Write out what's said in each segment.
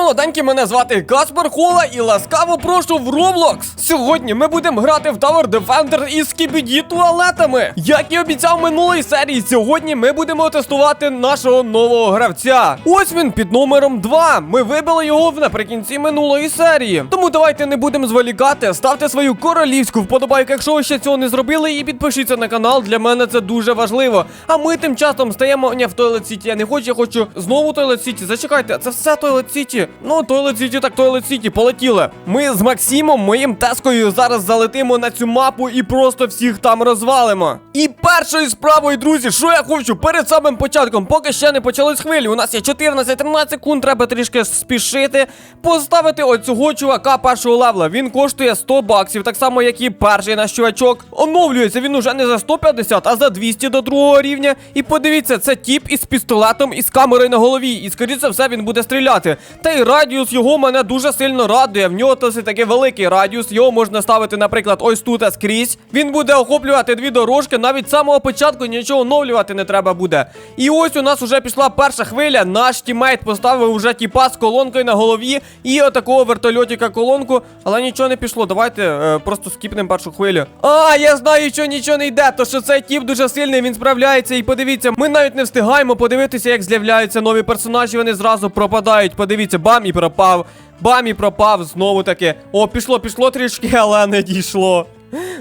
молоденькі, мене звати Каспер Хола і ласкаво прошу в Roblox. Сьогодні ми будемо грати в Tower Defender із скібіді туалетами. Як і обіцяв минулої серії, сьогодні ми будемо тестувати нашого нового гравця. Ось він під номером 2. Ми вибили його наприкінці минулої серії. Тому давайте не будемо зволікати. Ставте свою королівську вподобайку, якщо ви ще цього не зробили, і підпишіться на канал. Для мене це дуже важливо. А ми тим часом стаємо Ні, в Toilet City. Я не хочу, я хочу знову Toilet City. Зачекайте, це все Toilet City. Ну, Toilet City, так Toilet City, полетіли. Ми з Максимом, моїм тескою, зараз залетимо на цю мапу і просто всіх там розвалимо. І першою справою, друзі, що я хочу перед самим початком, поки ще не почались хвилі. У нас є 14-13 секунд, треба трішки спішити. Поставити оцього чувака першого левела. Він коштує 100 баксів, так само, як і перший наш чувачок. Оновлюється він уже не за 150, а за 200 до другого рівня. І подивіться, це тіп із пістолетом і з камерою на голові. І скоріше за все він буде стріляти. Та й радіус його мене дуже сильно радує. В нього досить такий великий радіус. Його можна ставити, наприклад, ось тут скрізь. Він буде охоплювати дві дорожки. Навіть з самого початку нічого оновлювати не треба буде. І ось у нас уже пішла перша хвиля. Наш тімейт поставив уже тіпа з колонкою на голові і отакого вертольотика колонку, але нічого не пішло. Давайте е, просто скіпнемо першу хвилю. А, я знаю, що нічого не йде. То що цей тіп дуже сильний, він справляється. І подивіться, ми навіть не встигаємо подивитися, як з'являються нові персонажі. Вони зразу пропадають. Подивіться, бам і пропав. Бам і пропав знову таки. О, пішло, пішло трішки, але не дійшло.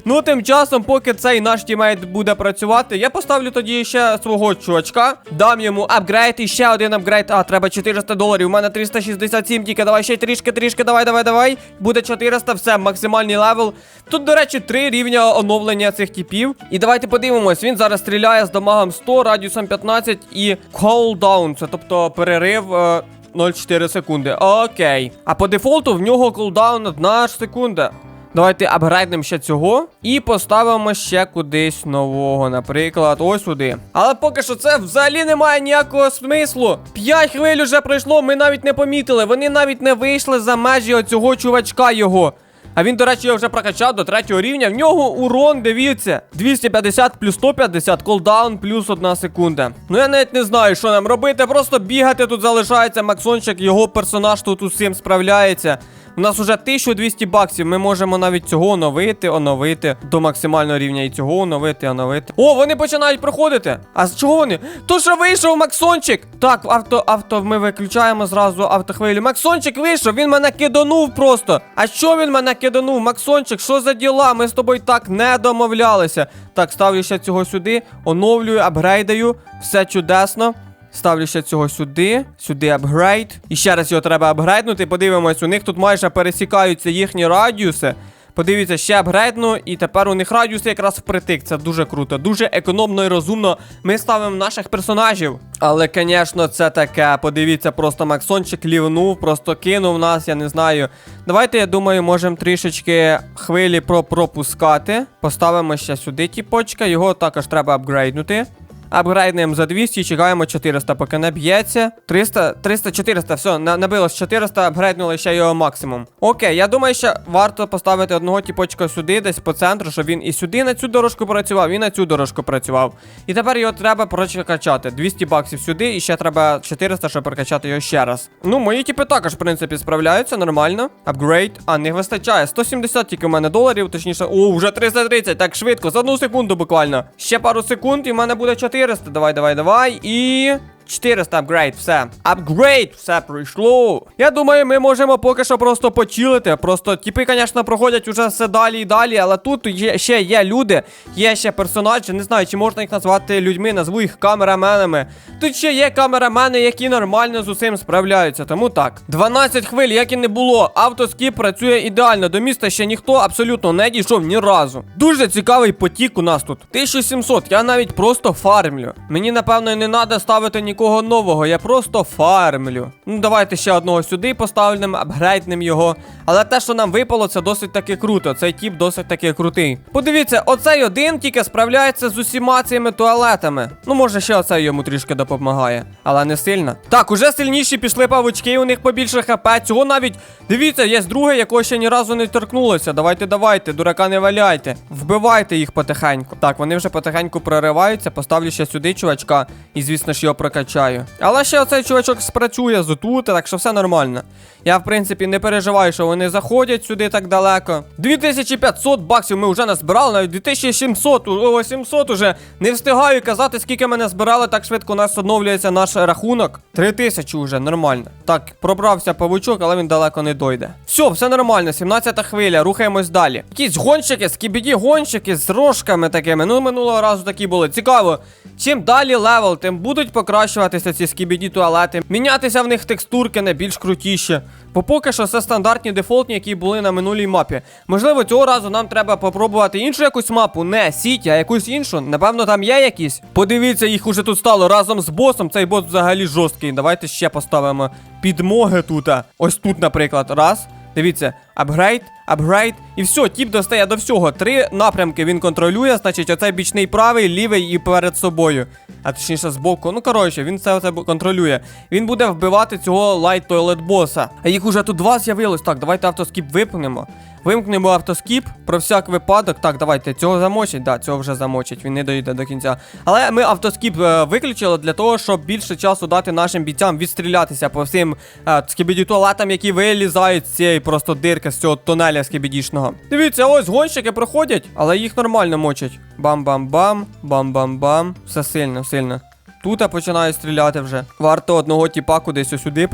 Ну, тим часом, поки цей наш тімейт буде працювати, я поставлю тоді ще свого чувачка, дам йому апгрейд і ще один апгрейд. А, треба 400 доларів. У мене 367 тільки. Давай ще трішки, трішки, давай, давай, давай. Буде 400, все, максимальний левел. Тут, до речі, три рівня оновлення цих типів. І давайте подивимось, він зараз стріляє з дамагом 100, радіусом 15 і cooldown, це тобто перерив. е, 0,4 секунди. Окей. А по дефолту в нього кулдаун 1 секунда. Давайте апгрейднемо ще цього і поставимо ще кудись нового, наприклад, ось сюди. Але поки що це взагалі не має ніякого смислу. П'ять хвиль уже пройшло, ми навіть не помітили. Вони навіть не вийшли за межі оцього чувачка його. А він, до речі, його вже прокачав до третього рівня. В нього урон, дивіться. 250 плюс 150, колдаун плюс 1 секунда. Ну я навіть не знаю, що нам робити. Просто бігати тут залишається Максончик, його персонаж тут усім справляється. У нас уже 1200 баксів. Ми можемо навіть цього оновити, оновити до максимального рівня і цього оновити, оновити. О, вони починають проходити. А з чого вони? То що вийшов Максончик? Так, авто, авто, ми виключаємо зразу автохвилю. Максончик вийшов, він мене киданув просто. А що він мене киданув? Максончик, що за діла? Ми з тобою так не домовлялися. Так, ставлю ще цього сюди, оновлюю, апгрейдаю. Все чудесно. Ставлю ще цього сюди, сюди апгрейд. І ще раз його треба апгрейднути. Подивимось, у них тут майже пересікаються їхні радіуси. Подивіться, ще апгрейдну, і тепер у них радіуси якраз впритик. Це дуже круто, дуже економно і розумно. Ми ставимо наших персонажів. Але, звісно, це таке. Подивіться, просто Максончик лівнув, просто кинув нас, я не знаю. Давайте, я думаю, можемо трішечки хвилі про пропускати. Поставимо ще сюди тіпочка, його також треба апгрейднути. Апгрейднемо за 200 і чекаємо 400, поки не б'ється. 300, 300, 400, все, на, набилось 400, апгрейднули ще його максимум. Окей, я думаю, що варто поставити одного тіпочка сюди, десь по центру, щоб він і сюди на цю дорожку працював, і на цю дорожку працював. І тепер його треба прокачати. 200 баксів сюди, і ще треба 400, щоб прокачати його ще раз. Ну, мої типи також, в принципі, справляються нормально. Апгрейд, а не вистачає. 170 тільки у мене доларів, точніше, о, вже 330, так швидко, за одну секунду буквально. Ще пару секунд, і в мене буде 400. Давай, давай, давай. І. 400 апгрейд, все. Апгрейд, все пройшло. Я думаю, ми можемо поки що просто почилити. Просто типи, звісно, проходять уже все далі і далі, але тут є, ще є люди, є ще персонажі. Не знаю, чи можна їх назвати людьми, назву їх камераменами. Тут ще є камерамени, які нормально з усім справляються. Тому так. 12 хвиль, як і не було. Автоскіп працює ідеально. До міста ще ніхто абсолютно не дійшов ні разу. Дуже цікавий потік у нас тут. 1700. Я навіть просто фармлю. Мені, напевно, не треба ставити нікого нового, я просто фармлю. Ну, давайте ще одного сюди поставимо, апгрейднемо його. Але те, що нам випало, це досить таки круто. Цей тіп досить таки крутий. Подивіться, оцей один тільки справляється з усіма цими туалетами. Ну, може, ще оцей йому трішки допомагає, але не сильно. Так, уже сильніші пішли павучки, у них побільше хп. Цього навіть дивіться, є другий, якого ще ні разу не торкнулося. Давайте, давайте, дурака не валяйте. Вбивайте їх потихеньку. Так, вони вже потихеньку прориваються. Поставлю ще сюди, чувачка. І звісно ж його прокачаю. Вистачаю. Але ще оцей чувачок спрацює з так що все нормально. Я, в принципі, не переживаю, що вони заходять сюди так далеко. 2500 баксів ми вже назбирали, навіть 2700, о, 700 уже. Не встигаю казати, скільки ми назбирали, так швидко у нас оновлюється наш рахунок. 3000 уже, нормально. Так, пробрався павучок, але він далеко не дойде. Все, все нормально, 17 хвиля, рухаємось далі. Якісь гонщики, скібіді гонщики з рожками такими. Ну, минулого разу такі були. Цікаво. Чим далі левел, тим будуть покращуватися ці скібіді туалети, мінятися в них текстурки не більш крутіші. Бо поки що це стандартні дефолтні, які були на минулій мапі. Можливо, цього разу нам треба попробувати іншу якусь мапу, не Сіті, а якусь іншу. Напевно, там є якісь. Подивіться, їх уже тут стало разом з босом. Цей бос взагалі жорсткий. Давайте ще поставимо підмоги тут. Ось тут, наприклад, раз. Дивіться, апгрейд, апгрейд, і все, тіп достає до всього. Три напрямки він контролює, значить, оцей бічний правий, лівий і перед собою. А точніше збоку. Ну, коротше, він це оце контролює. Він буде вбивати цього лайт тойлет боса. А їх уже тут два з'явилось. Так, давайте автоскіп вимкнемо. Вимкнемо автоскіп про всяк випадок. Так, давайте цього замочить. Да, цього вже замочить, він не доїде до кінця. Але ми автоскіп е, виключили для того, щоб більше часу дати нашим бійцям відстрілятися по всім е, скібіді які вилізають з цієї просто дирки, з цього тунеля скібідішного. Дивіться, ось гонщики проходять, але їх нормально мочать. Бам-бам-бам, бам-бам-бам. Все сильно, сильно. Тут я починаю стріляти вже. Варто одного тіпа кудись сюди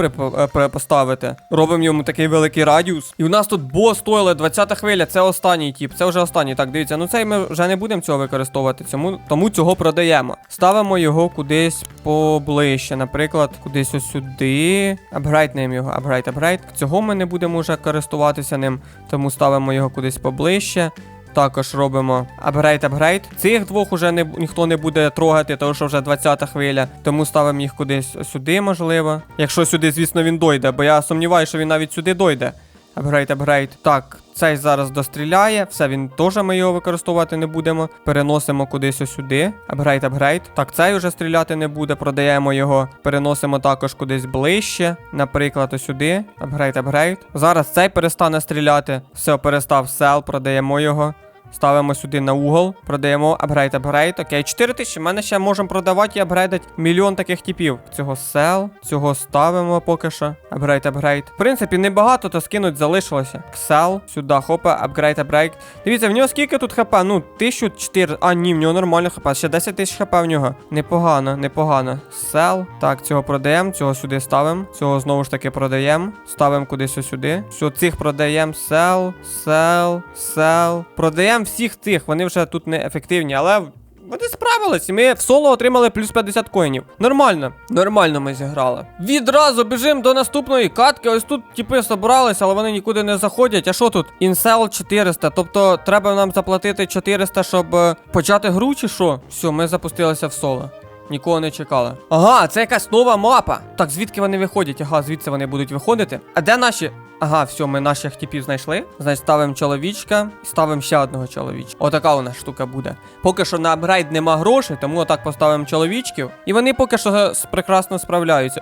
е, поставити. Робимо йому такий великий радіус. І у нас тут бос стоїли 20 хвиля, це останній тіп. Це вже останній. Так, дивіться, ну цей ми вже не будемо цього використовувати, цьому, тому цього продаємо. Ставимо його кудись поближче. Наприклад, кудись ось сюди. Апгрейднемо його, апгрейд, апгрейд. Цього ми не будемо вже користуватися ним, тому ставимо його кудись поближче. Також робимо апгрейд, апгрейд. Цих двох уже не, ніхто не буде трогати, тому що вже 20 хвиля. Тому ставимо їх кудись сюди, можливо. Якщо сюди, звісно, він дойде, бо я сумніваюся, що він навіть сюди дойде. Апгрейд, апгрейд. Так, цей зараз достріляє. Все, він теж ми його використовувати не будемо. Переносимо кудись сюди. Апгрейд, апгрейд. Так, цей уже стріляти не буде. Продаємо його. Переносимо також кудись ближче. Наприклад, ось сюди. Апгрейд, апгрейд. Зараз цей перестане стріляти. Все, перестав сел, продаємо його. Ставимо сюди на угол, продаємо апгрейд, апгрейд. Окей, 4 тисячі. Ми ще можемо продавати і апгрейдити мільйон таких типів. Цього сел, цього ставимо поки що. Апгрейд, апгрейд. В принципі, небагато, то скинуть залишилося. Сел, сюди, хопа, апгрейд, апгрейд. Дивіться, в нього скільки тут хп? Ну, 1004. А, ні, в нього нормально хп. Ще 10 тисяч хп в нього. Непогано, непогано. Сел. Так, цього продаємо, цього сюди ставимо. Цього знову ж таки продаємо. Ставимо кудись сюди. Все, цих продаємо. Сел, сел, сел. Продаємо всіх тих. Вони вже тут не ефективні, але. Вони справились, ми в соло отримали плюс 50 коїнів. Нормально. Нормально ми зіграли. Відразу біжимо до наступної катки. Ось тут типи собрались, але вони нікуди не заходять. А що тут? Інсел 400. Тобто треба нам заплатити 400, щоб е, почати гру, чи що? Все, ми запустилися в соло. Нікого не чекали. Ага, це якась нова мапа. Так, звідки вони виходять? Ага, звідси вони будуть виходити. А де наші? Ага, все, ми наших типів знайшли. Значить, ставимо чоловічка і ставимо ще одного чоловічка. Отака у нас штука буде. Поки що на апгрейд нема грошей, тому отак поставимо чоловічків. І вони поки що прекрасно справляються.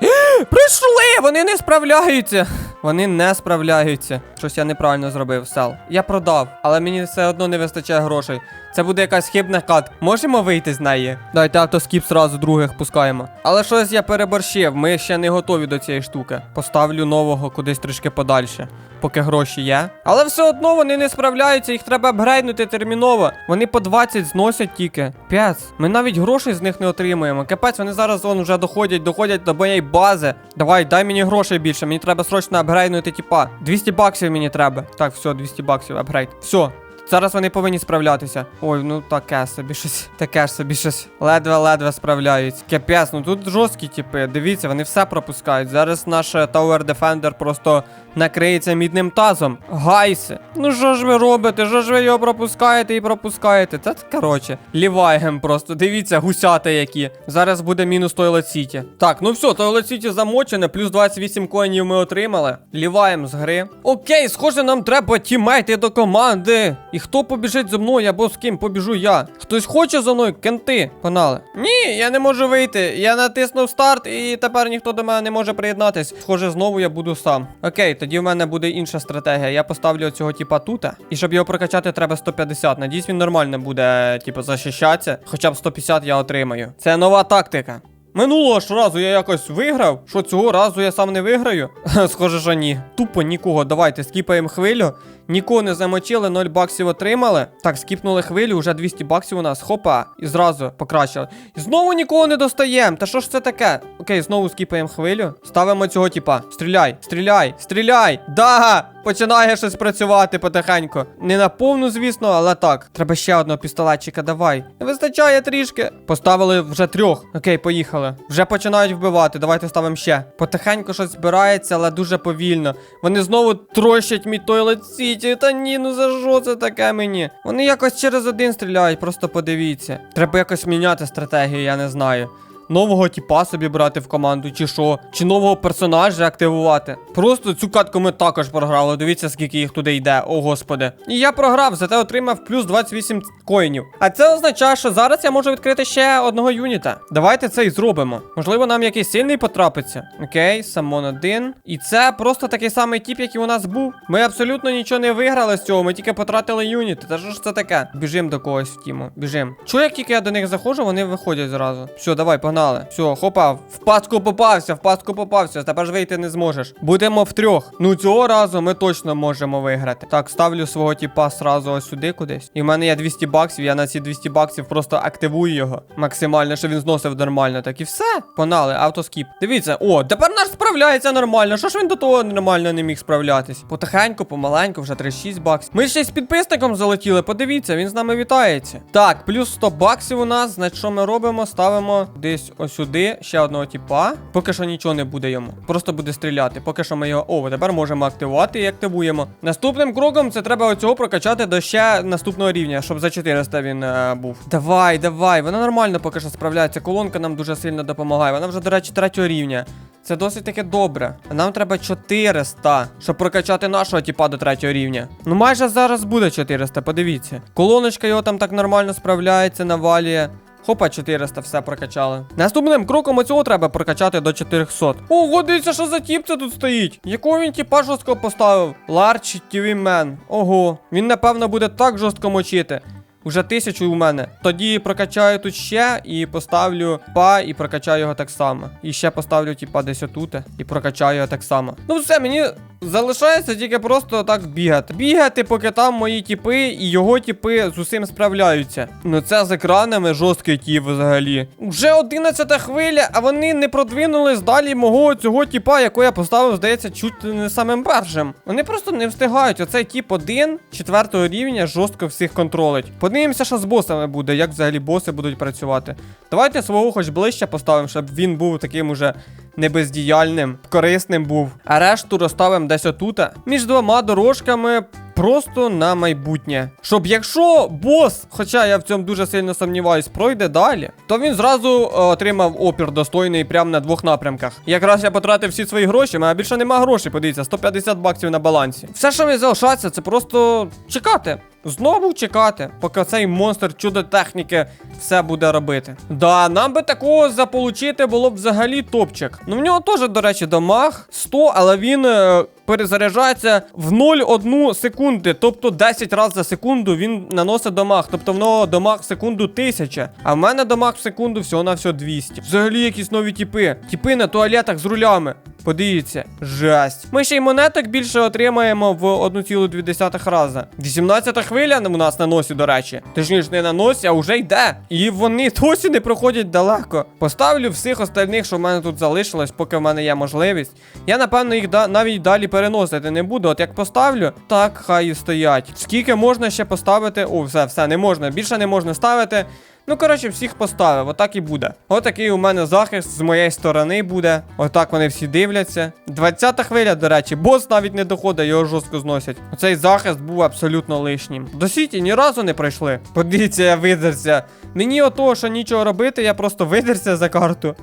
Прийшли! Вони не справляються! Вони не справляються. Щось я неправильно зробив, сел. Я продав, але мені все одно не вистачає грошей. Це буде якась хибна кат. Можемо вийти з неї? Дайте автоскіп зразу других пускаємо. Але щось я переборщив, ми ще не готові до цієї штуки. Поставлю нового кудись трішки подальше, поки гроші є. Але все одно вони не справляються, їх треба апгрейднути терміново. Вони по 20 зносять тільки. П'ять. Ми навіть грошей з них не отримуємо. Капець, вони зараз вон вже доходять, доходять до моєї бази. Давай, дай мені грошей більше. Мені треба срочно апгрейднути типа. 200 баксів мені треба. Так, все, 200 баксів, апгрейд. Все. Зараз вони повинні справлятися. Ой, ну таке собі щось. Таке ж собі щось. Ледве-ледве справляються. Капець, ну тут жорсткі типи. Дивіться, вони все пропускають. Зараз наш е, Tower Defender просто накриється мідним тазом. Гайси. Ну що ж ви робите? Що ж ви його пропускаєте і пропускаєте? Це коротше. Лівайгем просто. Дивіться, гусяти які. Зараз буде мінус Toilet City. Так, ну все, Toilet City замочене, плюс 28 коїнів ми отримали. Ліваєм з гри. Окей, схоже, нам треба тімейти до команди. І хто побіжить за мною або з ким побіжу я? Хтось хоче за мною? Кенти, панали. Ні, я не можу вийти. Я натиснув старт, і тепер ніхто до мене не може приєднатись. Схоже, знову я буду сам. Окей, тоді в мене буде інша стратегія. Я поставлю цього типа тут. І щоб його прокачати, треба 150. Надіюсь, він нормально буде, типу, захищатися. Хоча б 150 я отримаю. Це нова тактика. Минулого ж разу я якось виграв. Що цього разу я сам не виграю? Схоже, що ні. Тупо нікого. Давайте скіпаємо хвилю. Нікого не замочили, 0 баксів отримали. Так, скіпнули хвилю, вже 200 баксів у нас. Хопа. І зразу покращили. І знову нікого не достаємо. Та що ж це таке? Окей, знову скіпаємо хвилю. Ставимо цього типа. Стріляй, стріляй, стріляй! Да! Починає щось працювати потихеньку. Не на повну, звісно, але так. Треба ще одного пістолетчика, давай. Не вистачає трішки. Поставили вже трьох. Окей, поїхали. Вже починають вбивати. Давайте ставимо ще. Потихеньку щось збирається, але дуже повільно. Вони знову трощать мій тойлет сіті. Та ні, ну за що це таке мені? Вони якось через один стріляють, просто подивіться. Треба якось міняти стратегію, я не знаю. Нового тіпа собі брати в команду, чи що, чи нового персонажа активувати. Просто цю катку ми також програли. Дивіться, скільки їх туди йде, о господи. І я програв, зате отримав плюс 28 коїнів. А це означає, що зараз я можу відкрити ще одного юніта. Давайте це і зробимо. Можливо, нам якийсь сильний потрапиться. Окей, самон один. І це просто такий самий тип, який у нас був. Ми абсолютно нічого не виграли з цього, ми тільки потратили юніти. Та що ж це таке? Біжим до когось тіму. Біжим. Чого, як тільки я до них заходжу, вони виходять зразу. Все, давай, погнали. Все, хопа, в пастку попався, в пастку попався. Тепер вийти не зможеш. Будемо втрьох. Ну цього разу ми точно можемо виграти. Так, ставлю свого тіпа сразу сюди кудись. І в мене є 200 баксів. Я на ці 200 баксів просто активую його максимально, щоб він зносив нормально. Так і все. Погнали, автоскіп. Дивіться, о, тепер наш справляється нормально. Що ж він до того нормально не міг справлятись? Потихеньку, помаленьку, вже 36 баксів. Ми ще з підписником залетіли. Подивіться, він з нами вітається. Так, плюс 100 баксів у нас. Значить, що ми робимо? Ставимо десь ось сюди ще одного типа. Поки що нічого не буде йому. Просто буде стріляти. Поки що ми його. О, тепер можемо активувати і активуємо. Наступним кроком це треба оцього прокачати до ще наступного рівня, щоб за 400 він е, був. Давай, давай, вона нормально поки що справляється. Колонка нам дуже сильно допомагає. Вона вже, до речі, третього рівня. Це досить таки добре. Нам треба 400, щоб прокачати нашого типа до третього рівня. Ну майже зараз буде 400, подивіться. Колоночка його там так нормально справляється, навалює. Хопа, 400, все прокачали. Наступним кроком оцього треба прокачати до 400. Ого, дивіться, що за тіп це тут стоїть. Якого він тіпа жорстко поставив? Large TV Man. Ого, він напевно буде так жорстко мочити. Уже тисячу у мене. Тоді прокачаю тут ще і поставлю па і прокачаю його так само. І ще поставлю, типа, десь отут і прокачаю його так само. Ну все, мені залишається тільки просто так бігати. Бігати, поки там мої тіпи і його тіпи з усім справляються. Ну це з екранами жорсткий тіп взагалі. Вже 11 хвиля, а вони не продвинулись далі мого цього тіпа, якого я поставив, здається, чуть не самим першим. Вони просто не встигають. Оцей тіп один четвертого рівня жорстко всіх контролить. Подивимося, що з босами буде, як взагалі боси будуть працювати. Давайте свого хоч ближче поставимо, щоб він був таким уже не бездіяльним, корисним був. А решту розставимо десь отута. Між двома дорожками. Просто на майбутнє. Щоб якщо бос, хоча я в цьому дуже сильно сумніваюсь, пройде далі, то він зразу е, отримав опір достойний прямо на двох напрямках. Якраз я потратив всі свої гроші, а більше нема грошей, подивіться, 150 баксів на балансі. Все, що мені залишається, це просто чекати. Знову чекати, поки цей монстр чудо техніки все буде робити. Да, нам би такого заполучити було б взагалі топчик. Ну в нього теж, до речі, дамаг 100, але він е, перезаряджається в 0,1 секунди. Тобто 10 разів за секунду він наносить дамаг. Тобто в нього дамаг в секунду 1000. А в мене дамаг в секунду всього на всього 200. Взагалі якісь нові тіпи. Тіпи на туалетах з рулями. Подивіться, жесть. Ми ще й монеток більше отримаємо в 1,2 рази. 18 хвиля у нас на носі, до речі. Точніше, не на носі, а вже йде. І вони досі не проходять далеко. Поставлю всіх остальних, що в мене тут залишилось, поки в мене є можливість. Я, напевно, їх да навіть далі переносити не буду. От як поставлю, так хай і стоять. Скільки можна ще поставити? О, все, все, не можна. Більше не можна ставити. Ну, коротше, всіх поставив, отак і буде. Отакий у мене захист з моєї сторони буде. Отак вони всі дивляться. 20-та хвиля, до речі, бос навіть не доходить, його жорстко зносять. Оцей захист був абсолютно лишнім. До сіті ні разу не пройшли. Подивіться, я видерся. Мені ото, що нічого робити, я просто видерся за карту.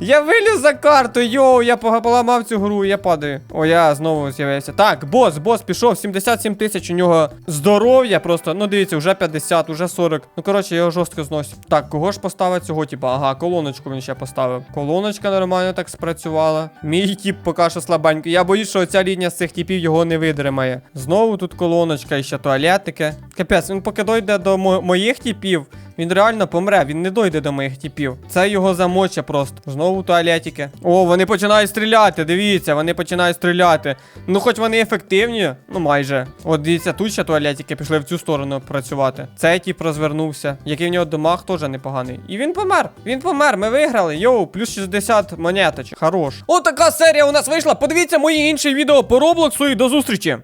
Я виліз за карту, йоу, я поламав цю гру, я падаю. О, я знову з'явився. Так, бос, бос пішов, 77 тисяч у нього здоров'я просто. Ну дивіться, вже 50, уже 40. Ну коротше, я його жорстко зносять. Так, кого ж поставить цього, типа? Ага, колоночку він ще поставив. Колоночка нормально так спрацювала. Мій тип поки що слабенький. Я боюсь, що ця лінія з цих типів його не видримає. Знову тут колоночка і ще туалетики. Капець, він поки дойде до мо- моїх типів. Він реально помре, він не дойде до моїх тіпів. Це його замоче просто. Знову туалетики. О, вони починають стріляти. Дивіться, вони починають стріляти. Ну, хоч вони ефективні, ну майже. От дивіться, тут ще туалетики пішли в цю сторону працювати. Цей тіп розвернувся. Який в нього дамаг теж непоганий. І він помер. Він помер. Ми виграли. Йоу, плюс 60 монеточок. Хорош. От така серія у нас вийшла. Подивіться мої інші відео по Роблоксу і до зустрічі.